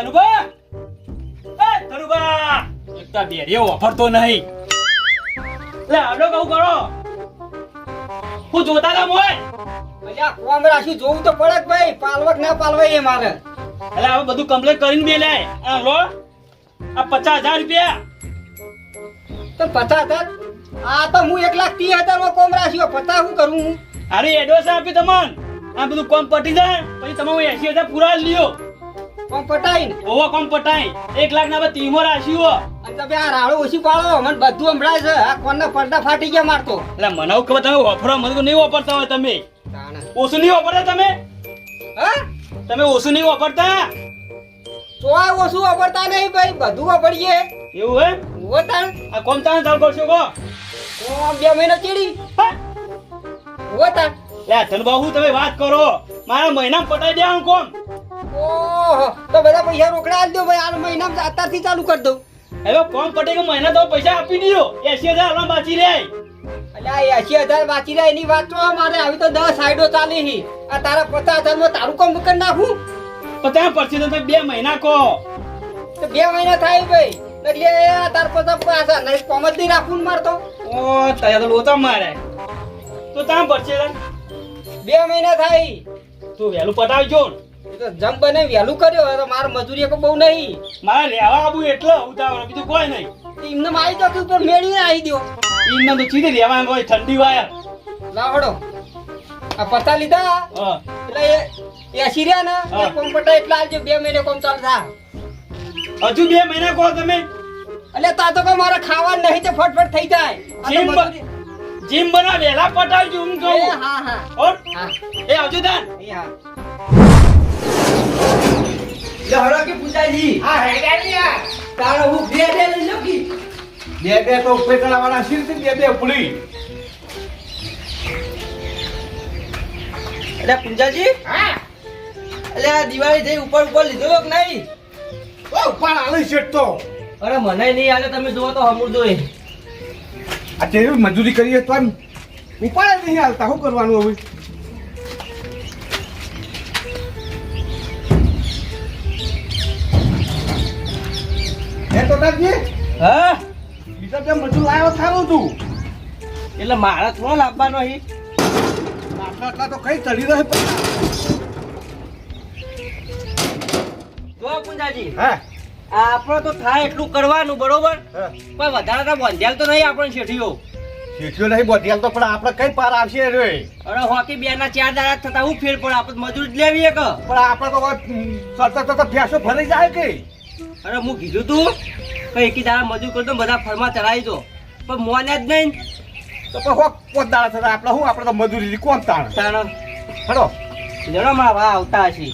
ધનુબા એ ધનુબા એક તો બેરીઓ વાપરતો નહીં. લે આડો કહું કરો. હું જોતા હતા મોય અલ્યા કોમ રાખ્યું જોવું તો પડે ભાઈ. પાલવક ના પાલવાય એ મારે એટલે હવે બધું કમ્પ્લેટ કરીને મેલે આ લો. આ પચાસ હજાર રૂપિયા. તો પચાસ હજાર? આ તો હું એક લાખ ત્રીસ હજારમાં કોમ રાખ્યો પચાસ શું કરું અરે એડવાન્સ આપી તમને. આ બધું કોમ પટી જાય. પછી તમે હું એસી હજાર પૂરા લ્યો. કોમ પટાઈને ઓવો કોમ પટાય એક લાખ ના તીમો રાખ્યો અને તમે આ રાડો ઓછી પાડો. મને બધું સંભળાય છે આ કોણના પડદા ફાટી ગયા મારતો એટલે મને એવું ખબર તમે વાપરો મને તો નહીં વાપરતા હોય તમે. ઓછું નહીં વાપરતા તમે? હા? તમે ઓછું નહીં વાપરતા? તો આ ઓછું વાપરતા નહીં ભાઈ બધું વાપરીએ. એવું હે? વતાણ આ કોમ તાણ ચાલ કરશો કો કોમ બે મહિના ચીડી. હા? વતાણ લે તમે વાત કરો. મારા મહિના પટાઈ દે કોમ. ઓહો તો બધા પૈસા રોકડા આલી દો ભાઈ આ મહિના અત્યારથી ચાલુ કરી દઉં. હેલો કોમ પટે કે મહિના તો પૈસા આપી દીધો? એસી હજાર હલવા બાચી રહે. અલ્યા એસી હજાર બાકી રહે એની વાત તો મારે આવી તો દસ સાઈડો ચાલી હી. આ તારા પચાસ હજારમાં તારું કામ કરી નાખું? પચાસ પડશે તો બે મહિના કહો તો બે મહિના થાય ભાઈ. એટલે આ તાર પચાસ પાછા નહીં કોમ જ નહીં રાખવું ને મારતો ઓ તયા તો લોચા મારે. તો ત્યાં પડશે બે મહિના થાય. તું વહેલું પટાવજો ને. જમ બને વહેલું કર્યો. હવે માર મજૂરી એક બહુ નહીં. મારે લેવા આવું એટલે ઉતાવળ બીજું કોઈ નહીં. એમને મારી દો તું ઉપર મેળવીને આવી દો એમને તો ચીધી લેવા હોય ઠંડી વાય લાવડો આ પતા લીધા? હા. એટલે એ એસી રહ્યા ને કોમ એટલા આવજો બે મહિને કોમ ચાલુ થા. હજુ બે મહિના કહો તમે. એટલે તા તો કોઈ મારે ખાવાનું નહીં તો ફટફટ થઈ જાય. જીમ બના વેલા પટાવજો હું કહું હા હા. ઓર? એ આવજો દાન હા. લહરો કે પૂજાજી હા હેડાલિયા તારો હું બે બે લઈ લો કી? બે બે તો ઉપર ચડાવવાના છે બે બે પુલી એટલે પૂજાજી? હા. એટલે આ દિવાળી જઈ ઉપર ઉપર લીધો કે નહીં? ઓ પણ આલે શેઠ તો. અરે મને નહીં આલે તમે જોવો તો હમુર જોઈ. આ તેવી મજૂરી કરીએ તો ઉપાય નહીં હાલતા શું કરવાનું હવે? એ તો હા? બીજા બે મજૂર લાવ્યો સારું તું. એટલે મારા થોડો લાવવાનો અહીં આટલા આટલા તો કઈ ચડી રહે જો પૂજાજી હા. આપણે તો થાય એટલું કરવાનું બરોબર? હા. પણ વધારે તો બંધ્યાલ તો નહીં આપણને શેઠીઓ. શેઠિયો નહીં બોધિયાલ તો પણ આપણે કઈ પાર આવશે રે? અરે હોકી બે ના ચાર દાડા થતા હું ફેર પણ આપણે મજૂરી જ લેવી પણ આપણે તો સરતા તો ભેંસો ભરાઈ જાય કે? અરે હું કીધું તું કે એકી દાડા મજૂર કરતો બધા ફળમાં ચડાવી દો. પણ મોને જ નહીં. તો પણ હોક પોત દાડા થતા આપણે શું? આપણે તો મજૂરી કોણ તાણ? તાણ. ખરો લેડો મારા વા આવતા હશે.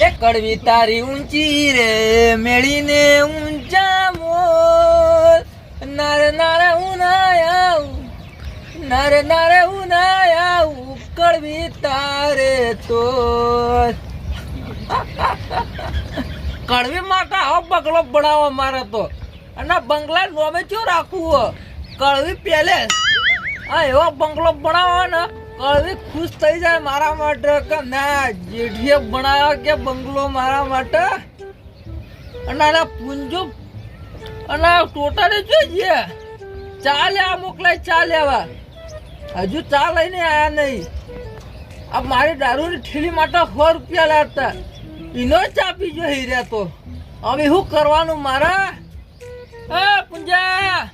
એ કડવી તારી ઊંચી રે મેળીને ઊંચા મોર નર નર ઉનાયા નર નર ઉનાયા કડવી તારે તો કડવી માટે આવો બગલો બનાવો મારે તો. અને બંગલા નોમે ચો રાખવું? કડવી પેલે આ એવો બંગલો બનાવો ને કળવી ખુશ થઈ જાય મારા માટે કે ના, જેઠીએ બનાવ્યો કે બંગલો મારા માટે? અને આના પૂંજો, અને ટોટાને જોઈએ. ચા લેવા મોકલાય, ચા લેવા. હજુ ચા લઈને આવ્યા નહીં. આ મારી દારૂની ઠેલી માટે સો રૂપિયા લાવતા એનો ચા પીજો હીર્યા તો. હવે શું કરવાનું મારા? એ પૂંજા.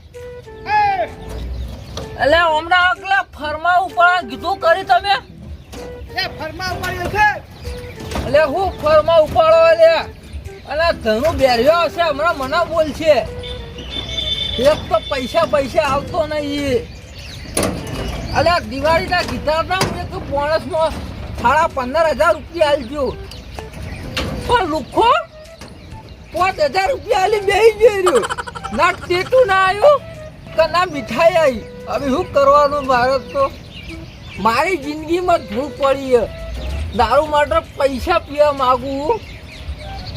એટલે હમણાં અગલા ફરમા ઉપર કીધું કરી તમે? એટલે હું ફરમા ઉપાડો એટલે અને ઘણું બેર્યો હશે હમણાં મને બોલ છે એક તો પૈસા પૈસા આવતો નહીં. અલ્યા દિવાળીના ગીતા હતા હું એક માણસમાં સાડા પંદર હજાર રૂપિયા આલજો પણ લુખો? પાંચ હજાર રૂપિયા આલી બેસી ગયો ના ટેટું ના આવ્યું કે ના મીઠાઈ આવી હવે શું કરવાનું મારે તો? મારી જિંદગીમાં ધૂળ પડી દારૂ માટે પૈસા પીવા માગું.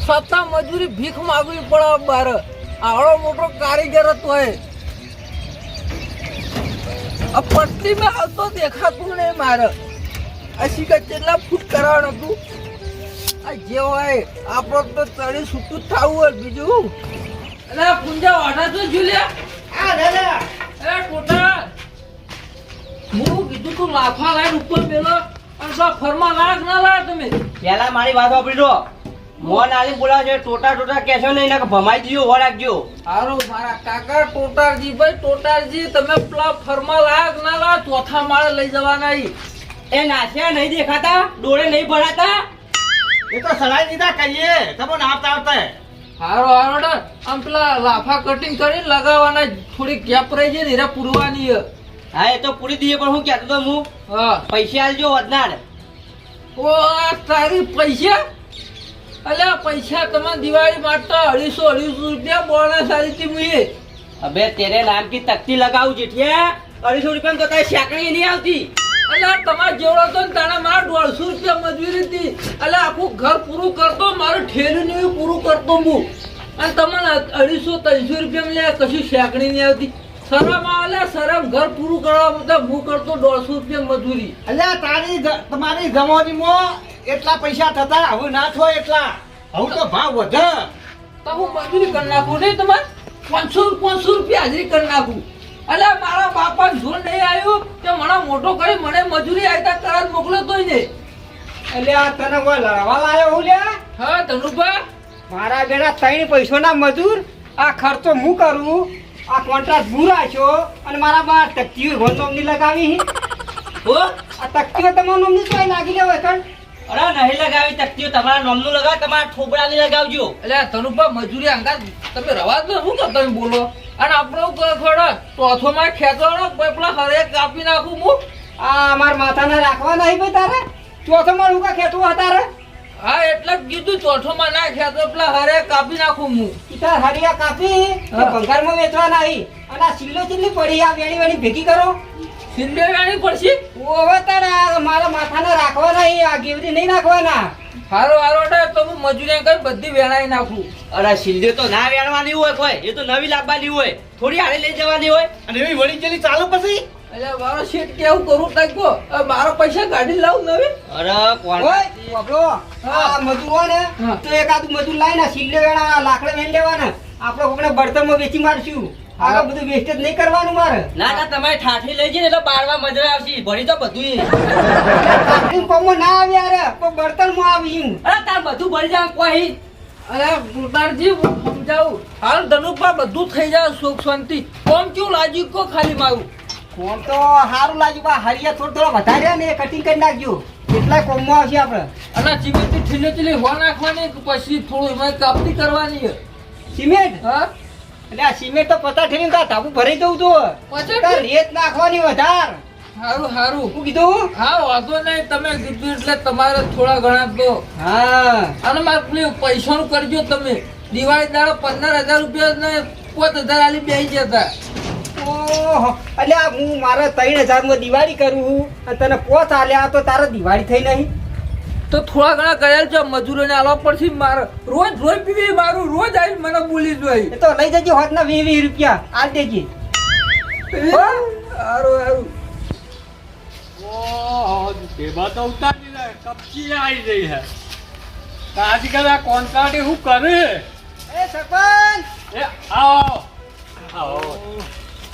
છતાં મજૂરી ભીખ માગવી પડે બાર આવડો મોટો કારીગર હતો એ પટ્ટીમાં આવતો દેખાતું નહીં મારે. આ શીખર કેટલા ફૂટ કરવાનું હતું? જે હોય આપણો તો તળી છૂટું જ થવું હોય બીજું. એટલે પુંજા વાટા તો જુલ્યા? આ દાદા એ ટોટા. હું કીધું તું લાફા લાઈન ઉપર પેલો અને તો ફરમા લાગ ના લાગ તમે. પેલા મારી વાત વાપરી દો. મોન આલી બોલા છે ટોટા ટોટા કેશો નહીં ને ભમાઈ દીધો હો રાખજો. હારું મારા કાકા ટોટારજી ભાઈ ટોટારજી તમે પેલા ફરમા લાગ ના લાગ ચોથા માળે લઈ જવાના એ નાસ્યા નહીં દેખાતા ડોળે નહીં ભરાતા એ તો સલાઈ દીધા કહીએ. તમે આવતા આવતા હારો હારો આમ પેલા લાફા કટિંગ કરીને લગાવવાના થોડી ગેપ રહી છે ને એરા પૂરવાની હા એ તો પૂરી દઈએ પણ હું કહેતો તો હું. પૈસા આલજો વધનાર ઓ તારી પૈસા? અલ્યા પૈસા તમારે દિવાળી માટે અઢીસો અઢીસો રૂપિયા બોનસ આલી હતી મુએ. અબે તેરે નામ કી તકતી લગાવું જેઠિયા. અઢીસો રૂપિયા તો તારી શાકડી નહીં આવતી. અલ્યા તમારે જેવડો ને તાણે મારે દોઢસો રૂપિયા મજૂરી હતી. અલ્યા આખું ઘર પૂરું કરતો મારું ઠેલું પૂરું કરતો હું. અને તમને અઢીસો ત્રણસો રૂપિયા લે કશું શેકણી નહીં આવતી. શરમ આવે શરમ ઘર પૂરું કરવા બધા હું કરતો દોઢસો રૂપિયા મજૂરી. અલ્યા તારી તમારી જમોરીમાં એટલા પૈસા થતા હવે ના છો એટલા. હવે તો ભાવ વધે. તો હું મજૂરી કરી નાખું નહીં તમારે? પાંચસો પાંચસો રૂપિયા હાજરી કરી નાખું. અલ્યા મારા બાપા જોર નહીં આવ્યું કે મને મોટો કરી મને મજૂરી આવતા તરત મોકલો તોય નહીં. એટલે આ તને કોઈ લડવા લાયો હું લ્યા હા ધનુભા. મારા બેડા ત્રણ પૈસોના મજૂર આ ખર્ચો હું કરું? આ કોન્ટ્રાક્ટ હું રાખ્યો? અને મારા બા તકતીઓ ઘર નોમની લગાવી હો? આ તકતીઓ તમારા નોમની તો લાગી લેવો કણ અરે નહીં લગાવી તકતીઓ તમારા નોમનું લગાવ તમારા ઠોબડાની લગાવજો. એટલે ધનુભા મજૂરી અંગાત તમે રવા દો શું કરતા બોલો? અને આપણો ખોડો ચોથો માં ખેંચવાનો પેપલા હરે કાપી નાખું હું. આ અમારા માથાને રાખવા નહીં ભાઈ તારે? ચોથો માં હું કા ખેંચવું તારે? હા એટલે જ કીધું ચોથો માં ના ખેંચો પેલા હરે કાપી નાખું હું. ઈતા હરિયા કાપી હા. ભંગારમાં વેચવા નહીં અને આ સિલ્લો ચીલી પડી આ વેણી વેણી ભેગી કરો. સિલ્લો વેણી પડશે? ઓવે તારા મારા માથાને રાખવા નહીં આ ગીવરી નહીં નાખવાના. હારો હારો ને તો હું મજૂરી કરી બધી વેણાઈ નાખું. અરે સિલ્લે તો ના વેણવાની હોય કોઈ. એ તો નવી લાવવાની હોય. થોડી હારે લઈ જવાની હોય. અને એવી વળી ગયેલી ચાલુ પછી? એટલે મારો શેઠ કેવું કરું તાક્યો મારો પૈસા ગાડી લાવું નવી. અરે કોણ? બાબલો આ મજૂર હોય ને. તો એકાદ મજૂર લાવીને સિલ્લે વેણા લાકડા વેણ લેવાના. આપણે કોકને બળતણમાં વેચી મારશું. હા. આ બધું વેસ્ટેજ નહીં કરવાનું મારે. ના ના તમારે ઠાઠી લઈ જઈને એટલે બારવા મજરા આવશે. ભરી તો બધું કોમમાં ના આવે યાર પણ બળતણમાં આવી એમ અરે તાર બધું ભરી જાવ કોઈ. અરે ગુરદારજી સમજાવું. હાલ ધનુપા બધું થઈ જાય સુખ શાંતિ. કોમ કેવું લાગ્યું? કો ખાલી મારું? કોમ તો સારું લાગ્યું બા હરિયા થોડો થોડો વધાર્યા ને કટિંગ કરી નાખજો કેટલા કોમમાં આવશે આપણે. અને ચીમીથી ઠીલે ઠીલે હો નાખવાની પછી થોડું એમાં કાપતી કરવાની સિમેન્ટ? હા? એટલે આ સિમેન્ટ તો પતા ઠેરીને તાર ધાબુ ભરી જવું તો પછી તાર રેત નાખવાની વધાર. સારું સારું હું કીધું? હા વાંધો નહીં તમે કીધું એટલે તમારે થોડા ઘણા તો. હા. અને મારે પેલી પૈસાનું કરજો તમે. દિવાળી દાડો પંદર હજાર રૂપિયા ને પોત હજાર આલી બેસી જતા. ઓહો. એટલે હું મારા ત્રણ હજારમાં દિવાળી કરું અને તને પોત આલ્યા તો તારે દિવાળી થઈ નહીં? તો થોડા ઘણા કરેલ છે મજૂરોને આલવા પડશે મારે રોજ રોજ પીવી મારું રોજ આવી મને બોલી જોઈ એ તો લઈ જજો હોતના વીસ વીસ રૂપિયા આલ દેજે. સારું ઓહો, તો ઉતારી. કપચી આવી ગઈ હે. આજકાલ આ કોન્ટ્રાક્ટ શું કરે? એ સરપંચ! એ આવો. આવો.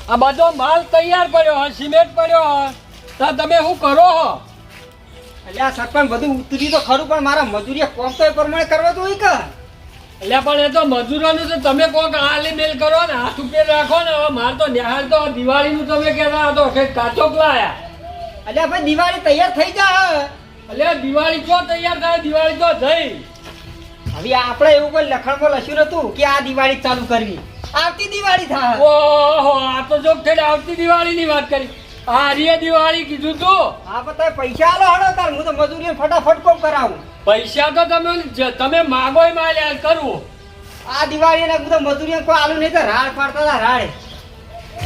આ બધો માલ તૈયાર પડ્યો હોય સિમેન્ટ પડ્યો હોય તો તમે શું કરો છો આ સરપંચ બધું ઉતરી તો ખરું પણ મારા મજૂરી કોમ તો એ પ્રમાણે કરવા હોય કે? એટલે પણ એ તો મજૂરોનું તો તમે કોક આલી મેલ કરો ને હાથ ઉપર રાખો ને હવે માર તો નિહાળ તો દિવાળીનું તમે કહેતા હતો કે કાચો લાયા એટલે ભાઈ દિવાળી તૈયાર થઈ જા એટલે દિવાળી તો તૈયાર થાય? દિવાળી તો થઈ. હવે આપણે એવું કોઈ લખણમાં લખ્યું નતું કે આ દિવાળી ચાલુ કરવી. આવતી દિવાળી થાય. ઓહો આ તો જો આવતી દિવાળીની વાત કરી. આ હરીએ દિવાળી કીધું તું? હા પણ પૈસા આલો હડો તાર. હું તો મજૂરી ફટાફટ કોમ કરાવું. પૈસા તો તમે તમે માગો એ માલ્યા કરવું. આ દિવાળી ને હું તો મજૂરી કોઈ આલુ નહીં તો રાડ પાડતા રાડ.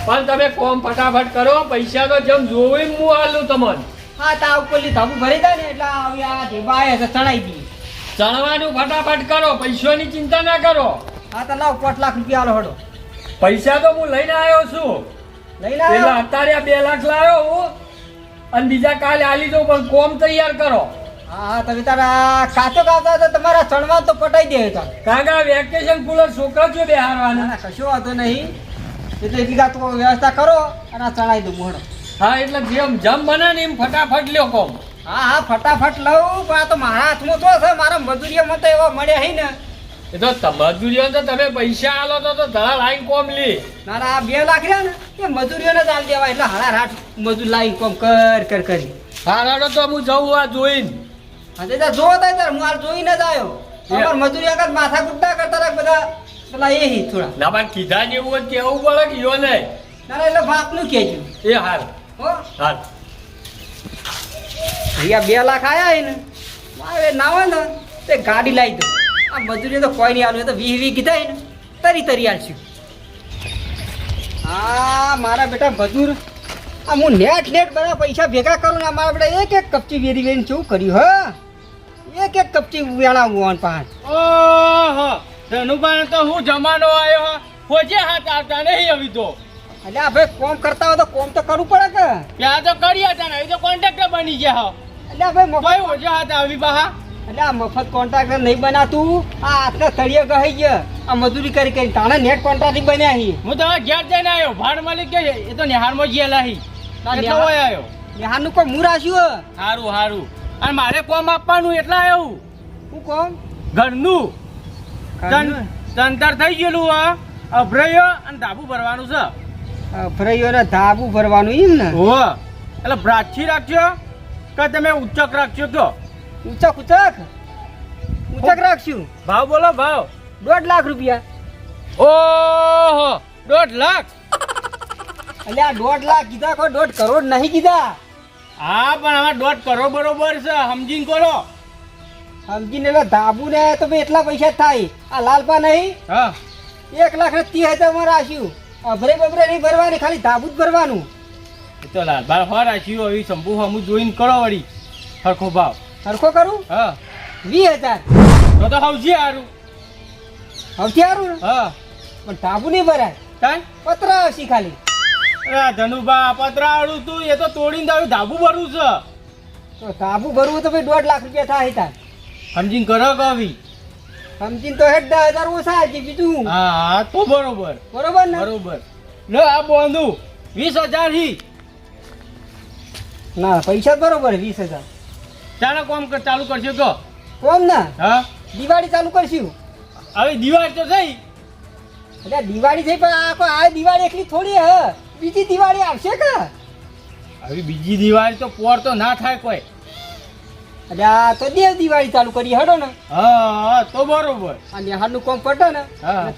પણ તમે કોમ ફટાફટ કરો પૈસા તો જેમ જોવે હું આલું તમને. હા તા ઉપરલી ધાબુ ભરી દે ને એટલે હવે આ ઢેબા આયા છે ચડાઈ દી ચણવાનું ફટાફટ કરો પૈસાની ચિંતા ના કરો. હા તો લાવ પાંચ લાખ રૂપિયા આલો હડો. પૈસા તો હું લઈને આવ્યો છું. એટલે અત્યારે બે લાખ લાવ્યો હું. અને બીજા કાલે આલી દઉં પણ કોમ તૈયાર કરો. હા હા તમે તારા કાચો કાચો તો તમારા ચણવા તો પટાઈ દે તો કાકા વેકેશન કુલર છોકરા છો બે બેહારવાના કશું વાંધો નહીં. એટલે એક વીઘા તો વ્યવસ્થા કરો અને આ ચણાઈ દઉં મોડો હા એટલે જેમ જમ બને ને એમ ફટાફટ લ્યો કોમ. હા હા ફટાફટ લઉં પણ આ તો મારા હાથમાં તો છે મારા મજૂરીમાં તો એવા મળ્યા હે ને. એ તો મજૂરીઓ તો તમે પૈસા આલો તો તો ધડા લાઈન કોમ લી. ના ના આ બે લાખ રહ્યા ને એ મજૂરીઓને ને ચાલ દેવાય. એટલે હાડા હાથ મજૂર લાઈન કોમ કર કર કરી. હારાડો તો હું જવું આ જોઈને. હા તે જો જોવો તાર હું હાલ જોઈને જ આવ્યો. અમાર મજૂરી આગળ માથા કુટ્ટા કરતા રાખ બધા પેલા એ હી થોડા. ના પણ કીધા જેવું કેવું પડે કે યો ને. ના એટલે બાપનું કહેજો. એ હાલ. હો? હાલ. અહીંયા બે લાખ આયા ને. ના હોય ને તે ગાડી લાવી દો. આ મજૂરી તો કોઈ નહીં આલું તો વીહ વીહ કીધા ને તરી તરી આલશું. હા મારા બેટા મજૂર. આ હું નેટ નેટ બધા પૈસા ભેગા કરું ને મારા બેટા એક એક કપચી વેરી વેરીને શું કર્યું હા? એક એક કપચી વેળા હું પાંચ ઓહો ધનુભાઈ તો હું જમાનો આવ્યો ફોજે હોજે હાથ આવતા નહીં આવી તો. એટલે આ ભાઈ કોમ કરતા હોય તો કોમ તો કરવું પડે કે? ત્યાં તો કરી હતા ને તો કોન્ટ્રાક્ટર બની ગયા હો. એટલે આ ભાઈ મોબાઈલ હોજે હાથ આવી બહા એટલે આ મફત કોન્ટ્રાક્ટર નહીં બનાતું. આ આટલા તળિયે કહી ગયા. આ મજૂરી કરી કરી તાણે નેટ કોન્ટ્રાક્ટ બન્યા હી. હું તો ઘેર જઈને આવ્યો. ભાડ મળી કે એ તો નિહારમાં ગયેલા હી. ના, હોય આવ્યો. નિહારનું કોઈ મૂર રાખ્યું સારું સારું અને મારે કોમ આપવાનું એટલે આવ્યો હું કોમ? ઘરનું. તંતર થઈ ગયેલું હા. અભરાયો અને ધાબુ ભરવાનું છે. ફરૈયોને ધાબુ ભરવાનું એમ ને? હો એટલે બ્રાછી રાખજો કે તમે ઉચ્ચક રાખજો કયો ઊંચક ઊંચક ઊંચક રાખશું. ભાવ બોલો ભાવ. દોઢ લાખ રૂપિયા. ઓહો દોઢ લાખ. આ દોઢ લાખ કીધા કોઈ દોઢ કરોડ નહીં કીધા. હા પણ હવે દોઢ કરો બરોબર છે સમજીને કરો સમજીને એટલે ધાબુ ને તો ભાઈ એટલા પૈસા થાય. આ લાલપા નહીં? હા. એક લાખ ને ત્રીસ હજારમાં રાખ્યું. અભરે બભરે નહીં ભરવાની ખાલી ધાબુ જ ભરવાનું. તો લાલભા હો રાખ્યું હવે શંભુ હમું જોઈને કરો વળી. સરખો ભાવ. સરખો કરું? હા. વીસ હજાર તો તો હવજી સારું સૌથી સારું હા. પણ ધાબુ નહીં ભરાય. કાંઈ? પતરા હશી ખાલી. અરે ધનુભા પતરાવાળું તું એ તો તોડીને તારું ધાબુ ભરવું છે. તો ધાબુ ભરવું તો ભાઈ દોઢ લાખ રૂપિયા થાય તાર. સમજીને કરો કવિ સમજીને તો હેઠ દસ હજાર ઓછા છે બીજું. હા હા તો બરોબર. બરોબર ને? બરોબર. લો આ બોંધું. વીસ હજાર હી. ના પૈસા બરોબર વીસ હજાર. ચાલો કોમ ચાલુ કરશો તો કોમ ના? હા? દિવાળી ચાલુ કરશું. હવે દિવાળી તો થઈ. એટલે દિવાળી થઈ પણ આ કોઈ આ દિવાળી એકલી થોડી હ. બીજી દિવાળી આવશે કે? હવે બીજી દિવાળી તો પોર તો ના થાય કોઈ. એટલે આ તો દેવ દિવાળી ચાલુ કરી હડો ને. હા તો બરોબર. આ નેહારનું કોમ પટે ને.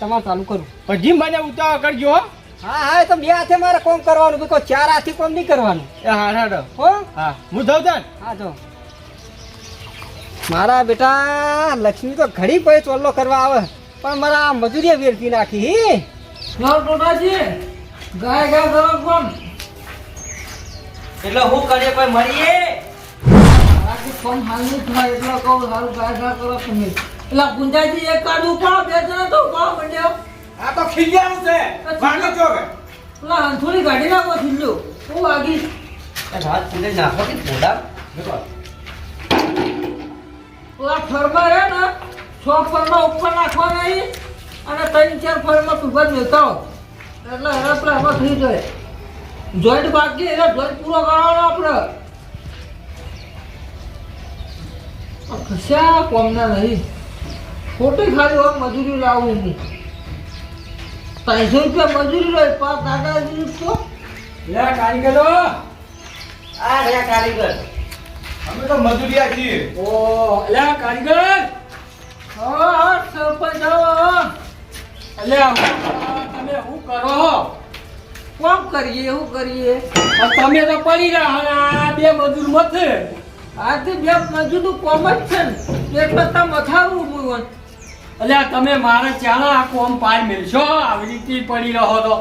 તમારે ચાલુ કરું. પણ જીમ મને ઉતાવળ કરજો હા. હા હા તો બે હાથે મારે કોમ કરવાનું કોઈ ચાર હાથી કોમ નહીં કરવાનું. એ હા? હા હો હા થઉં હા તો મારા બેટા લક્ષ્મી તો ઘડી પછી ચોલ્લો કરવા આવે. પણ મારા આ વેરતી નાખી ગાય ગાય કરો કોણ? એટલે હું કરીએ કોઈ મળીએ? કોમ હાલની થાય એટલે કહું સારું ગાય ગાય કરો તમે એટલે ગુંજાજી એક કાર્ડ ઉપાડો બે જણા તો ઉપાડો મંડ્યો. આ તો ખીલિયાનું છે. વાગી જો કે પેલા હંથોડી કાઢી નાખો થીલ્યો હું વાગી પેલા ફરમાં રહે ને છ ફરમાં ઉપર નાખવાના નહીં અને ત્રણ ચાર ફરમાં ટૂંકા લેતા હો એટલે હવે આપણે એમાં થઈ જાય જોઈન્ટ બાકી એટલે જોઈન્ટ પૂરો કરવાનો આપણે. ખસ્યા કશા કોમના નહીં. ખોટી ખાલી હોય મજૂરી લાવવું નહીં. ત્રણસો રૂપિયા મજૂરી લો પાંચ દાદાજી તો. લે કારીગરો. આ રે કારીગર. અમે તો મજૂરિયા છીએ. ઓ લે કારીગર! હા સરપંચ એટલે તમે શું કરો? કોમ કરીએ એવું કરીએ? તમે તો પડી રહ્યા બે મજૂર મથે. આથી બે મજૂરનું કોમ જ છે ને. એટલે તમે મથારું મુવન આ તમે મારા ચાલા આ કોમ પાર મેળશો? આવી રીતે પડી રહો તો.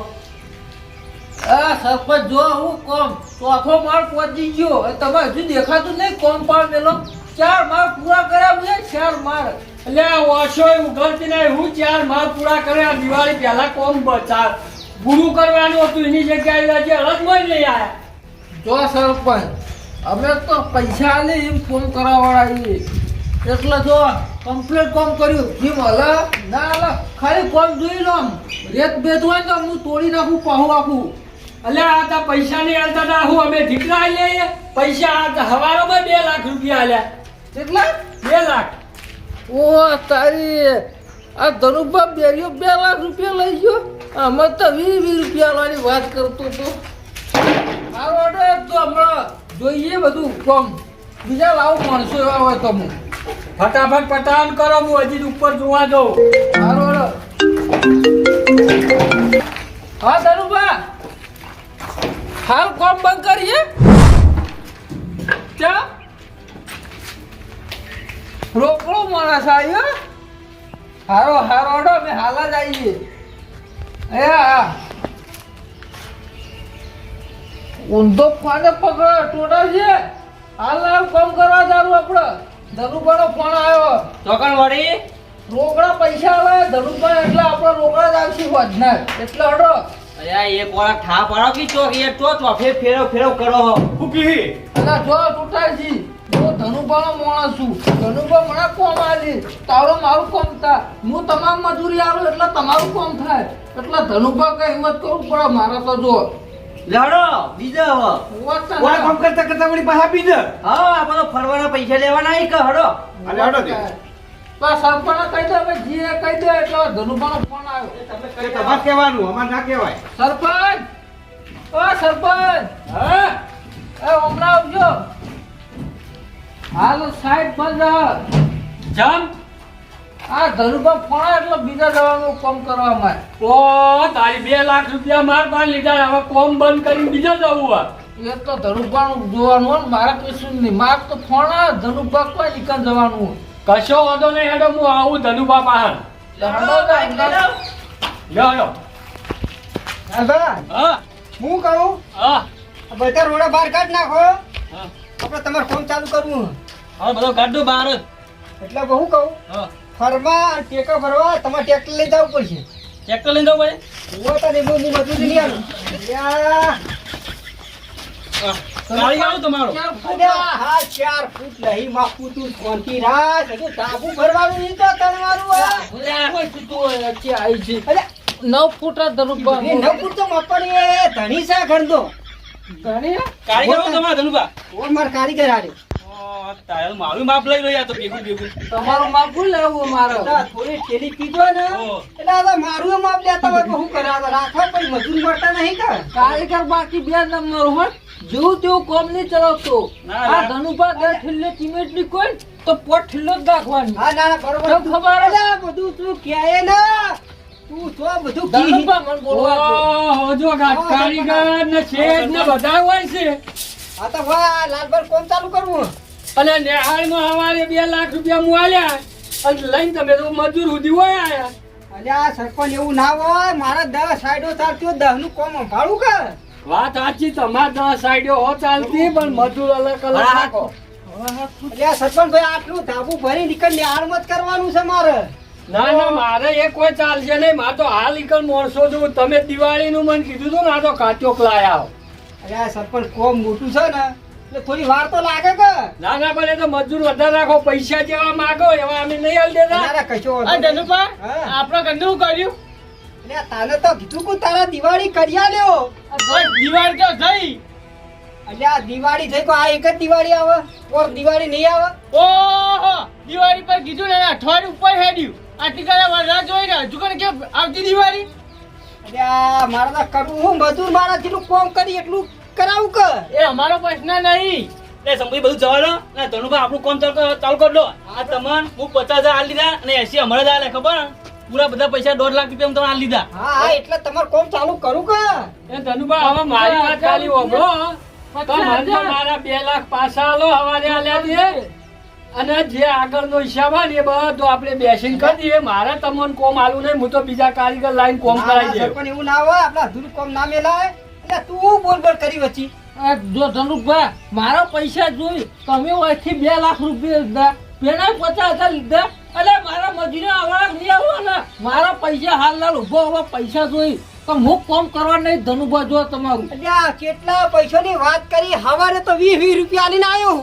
સરપંચ જો હું કોમ ચોથો માળ પહોંચી ગયો. તમે હજુ દેખાતું નહીં કોમ પાડ મેલો. ચાર માળ પૂરા કર્યા છે ચાર માળ. એટલે ઓછો ઉઘડતી નહીં હું ચાર માળ પૂરા કર્યા. દિવાળી પહેલા કોમ ચાર પૂરું કરવાનું હતું. એની જગ્યાએ આજે અલગ મળી લઈ આયા. જો સરપંચ અમે તો પૈસા લે એમ ફોન કરાવવાળા એટલે જો કમ્પ્લીટ કોમ કર્યું. જીમ હલે ના હલે ખાલી કોમ જોઈ લો. રેત બેત હોય તો હું તોડી નાખું પાહું આખું અલ્યા આ તા પૈસા ની આલતા તા. હું અમે ઢીકરા લઈએ પૈસા આ હવારોમાં બે લાખ રૂપિયા આલ્યા. કેટલા? બે લાખ. ઓ તારી આ ધનુભા બેરીઓ બે લાખ રૂપિયા લઈ ગયો? અમે તો વીસ વીસ રૂપિયા લાવવાની વાત કરતો હતો મારો ઓર્ડર તો હમણાં જોઈએ બધું કોમ. બીજા લાવો માણસો એવા હોય તો હું ફટાફટ પટાન કરો હું હજી ઉપર જોવા દઉં મારો ઓર્ડર હા ધનુભા. હાલ કોમ બંધ કરીએ? ક્યાં? રોકડો માણસ આવ્યો હારો હારો ઓડો અમે હાલ જ આવીએ એ હા. ઊંધો ફોને પકડો ટોટલ છે. હાલ હાલ કામ કરવા જારું આપણે. ધનુભાનો ફોન આવ્યો. ચોકણ વળી. રોકડા પૈસા આવે ધનુભાઈ એટલે આપણે રોકડા જ આવશે વધનાર એટલે હડો. અલ્યા એક વાર ઠા પાડો કે ચોક એક તો ચોફે ફેરો ફેરો કરો ફૂકી એટલે જો ટૂટાજી હું ધનુભાનો માણસ છું. ધનુભા મને કોમ આલી. તારો મારું કોમ થાય હું તમામ મજૂરી આવું એટલે તમારું કોમ થાય. એટલે ધનુભા કઈ હિંમત કરવું પડે મારા તો જો. લડો બીજા હવે. તો કામ કરતા કરતા વળી પાછા બીજે? હા આપણે ફરવાના પૈસા લેવાના કે હડો. અરે હડો આ સરપંચને કહી દે હવે જીએ કહી દો એટલે ધનુભાનો ફોન આવ્યો. તમારે કહેવાનું અમારે ના કહેવાય. સરપંચ! ઓ સરપંચ! હા? એ હમણાં આવજો. હાલ સાઈડ બંધ જમ. આ ધનુભા ફોન આવ્યો એટલે બીજા જવાનું કોમ કરવા માંડ ઓ તારી બે લાખ રૂપિયા માર પાન લીધા. હવે કોમ બંધ કરીને બીજા જવું આ એ તો ધનુભાનું જોવાનું હોય ને મારે કશું નહીં. મારે તો ફોન આવે ધનુભા કોઈ નીકળ જવાનું હોય. કશો વાંધો નહીં હેડો હું આવું ધનુભા પાહન. લ્યો લ્યો. હા હા. હું કહું? હા. આ બધા રોડા બહાર કાઢ નાખો. હા. આપણે તમારે ફોન ચાલુ કરવું. હવે બધો કાઢ બહાર જ. એટલે બહુ કહું? હા. ફરવા ટેકો ફરવા તમારે ટ્રેક્ટર લઈ જવું પડશે. ટ્રેક્ટર લઈ જવું પડે? હું તો નહીં હું મજૂરી નહીં આવું. તમારો. હા ચાર ફૂટ નહીં માપું તું શાંતિ રાખ. હજુ ધાબુ ભરવાનું નહીં તો તણવાનું આ. અલ્યા, કોઈ છૂટું હોય વચ્ચે આવી છે. નવ ફૂટા નવ ફૂટ તો મપડી ધણી છે ગણતો ઘણી ગાડી આવું તમારા ધનુભા. માર કારીગર આ ઓ, તારે મારું માપ લઈ લો તો ભેગું ભેગું. તમારું માપ ભૂલ લેવું મારે થોડી ઠેલી કીધો ને. એટલે આ મારું માપ લેતા હોય તો શું કરે? આ તો મજૂર મળતા નહીં કે કારીગર બાકી બે નંબર હોય જેવું તેવું કોમ નહીં ચલાવતો. આ ધનુભા બે ઠિલ્લે સિમેન્ટની કોઈ તો પોટ ઠિલ્લો જ નાખવાની. હા ના ના બરોબર. ખબર? બધું તું ને? તું તો બધું ધનુભા મને બોલવા જો કારીગર ને શેઠ ને બધા હોય છે. આ તો વાહ લાલબર કોમ ચાલુ કરવું? અને નેહાળમાં અમારે બે લાખ રૂપિયા મુઆલ્યા અને લઈને તમે તો મજૂર સુધી હોય આયા. અલ્યા સરપંચ એવું ના હોય મારા દસ સાઈડો ચાલતી દસનું કોમ ભાડું કે? વાત સાચી તમારે દસ સાઈડો હો ચાલતી પણ મજૂર અલગ અલગ રાખો. સરપંચ ભાઈ આટલું ધાબુ ભરી નીકળ નેહાળ જ કરવાનું છે મારે. ના ના મારે એ કોઈ ચાલશે નહીં. મારે તો હાલ નીકળ મોણસો છું તમે દિવાળીનું મને કીધું હતું ને આ તો કાચોક આવ. અરે આ સરપંચ કોમ મોટું છે ને. થોડી વાર તો લાગે કે. ના ના પણ એ તો મજૂર વધારે રાખો પૈસા જેવા માગો એવા અમે નહીં હાલ દેતા. કશો. હા. આપણે ઘરનું કર્યું? અલ્યા તારે તો કીધું કે તારા દિવાળી કરી આલ્યો દિવાળી તો થઈ. અલ્યા દિવાળી થઈ કો આ એક જ દિવાળી આવે? ઓર દિવાળી નહીં આવે? ઓહો દિવાળી પર કીધું ને અઠવાડિયું ઉપર હેડ્યું. આટલી રાહ જોઈને હજુ કને કે આવતી દિવાળી? અલ્યા મારે તો કરવું હું મજૂર મારા જેટલું કોમ કરી એટલું કરાવું કે? એ અમારો પ્રશ્ન નહીં. એ સંભી બધું જવા દો. ને ધનુભાઈ આપણું કોમ ચાલુ ચાલુ કરી દો. આ તમાર હું પચાસ હજાર આલી દીધા અને એસી અમારે જ આલે ખબર? પૂરા બધા પૈસા દોઢ લાખ રૂપિયા તમે આલી લીધા હા એટલે તમારે કોમ ચાલુ કરું કે? એ ધનુભાઈ હવે મારી વાત ચાલી હોભળો. તો મારા બે લાખ પાછા આલો હવારે આલ્યા દે. અને જે આગળનો હિસાબ હોય ને એ બધો આપણે બેસીને કરી દઈએ. મારે તમને કોમ આલું નહીં હું તો બીજા કારીગર લાઈન કોમ કરાવી ના, દે. સરપંચ એવું ના હોય. આપડા અધૂરું કોમ ના મેલાય. તું બોલ બોલ કરી વચ્ચી. જો ધનુભા મારા પૈસા જોઈ તમે અહીંથી બે લાખ રૂપિયા લીધા પેલા પચાસ હજાર લીધા એટલે મારા મજૂરી આવવા નહીં આવવાના મારા પૈસા હાલ લાલ ઊભો હવે પૈસા જોઈ. તો હું કોમ કરવા નહીં ધનુભા જો તમારું. અલ્યા કેટલા પૈસાની વાત કરી? હવારે તો વીસ વીસ રૂપિયા લઈને આવ્યો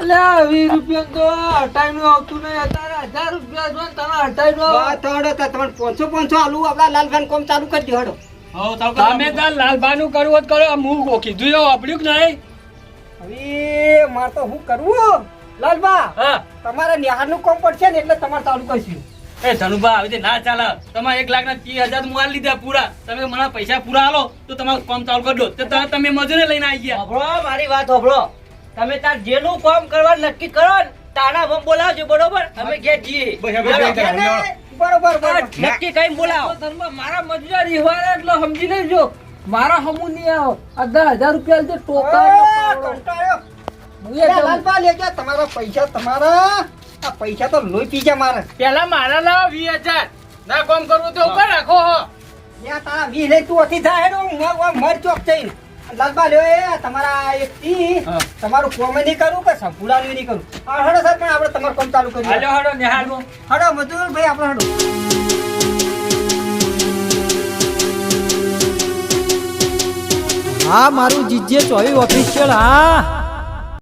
એટલે વીસ રૂપિયા તો હટાઈ નું આવતું નહીં અત્યારે હજાર રૂપિયા જો તમે હટાઈ નું વાત તો હડો તો તમને પાંચસો પાંચસો આલુ આપડા લાલભાઈ કોમ ચાલુ કરી દો હડો. તમે તાર લાલબાનું કરવું જ કરો. હું કીધું એવું વાપર્યું કે નહીં? હવે મારે તો હું કરવું લાલબા હા. તમારે નિહાળનું કોમ પડશે ને એટલે તમારે ચાલુ કરશું. એ ધનુભા આવી ના ચાલે. તમારે એક લાખ ના ત્રીસ હજાર આલી લીધા પૂરા. તમે મને પૈસા પૂરા આલો તો તમારું કામ ચાલુ કરી દો. તો તમે- તમે મજૂરી લઈને આવી ગયા. હભળો મારી વાત હભળો. તમે તાર જેનું કામ કરવા નક્કી કરો ને તાના બોલાવજો બરોબર? અમે ગયા જઈએ. બરોબર બરોબર. નક્કી કઈ બોલાવો. મારા મજૂરી હિવારે એટલે સમજી લેજો. મારા હમુ નહીં આવો આ દસ હજાર રૂપિયા લીધે ટોકા તમારા પૈસા તમારા. આ પૈસા તો લોહી પી ગયા મારે. પેલા મારા લાવો વીસ હજાર. ના કામ કરવું તો ઉપર રાખો હો. ત્યાં તારા વીસ લઈ તું અથી થાય હેડો, હું મર- ચોક થઈને. લાલબા લ્યો એ તમારા એક તમારું કોમે નહીં કરું કે સંપૂર્ણ નહીં કરું? હડો સર પણ આપણે તમારું કામ ચાલુ કરીએ. હાલો હાલો નિહાળનું હડો મજૂર ભાઈ આપણે હડો હા મારું જીજે ચોવી ઓફિશિયલ હા.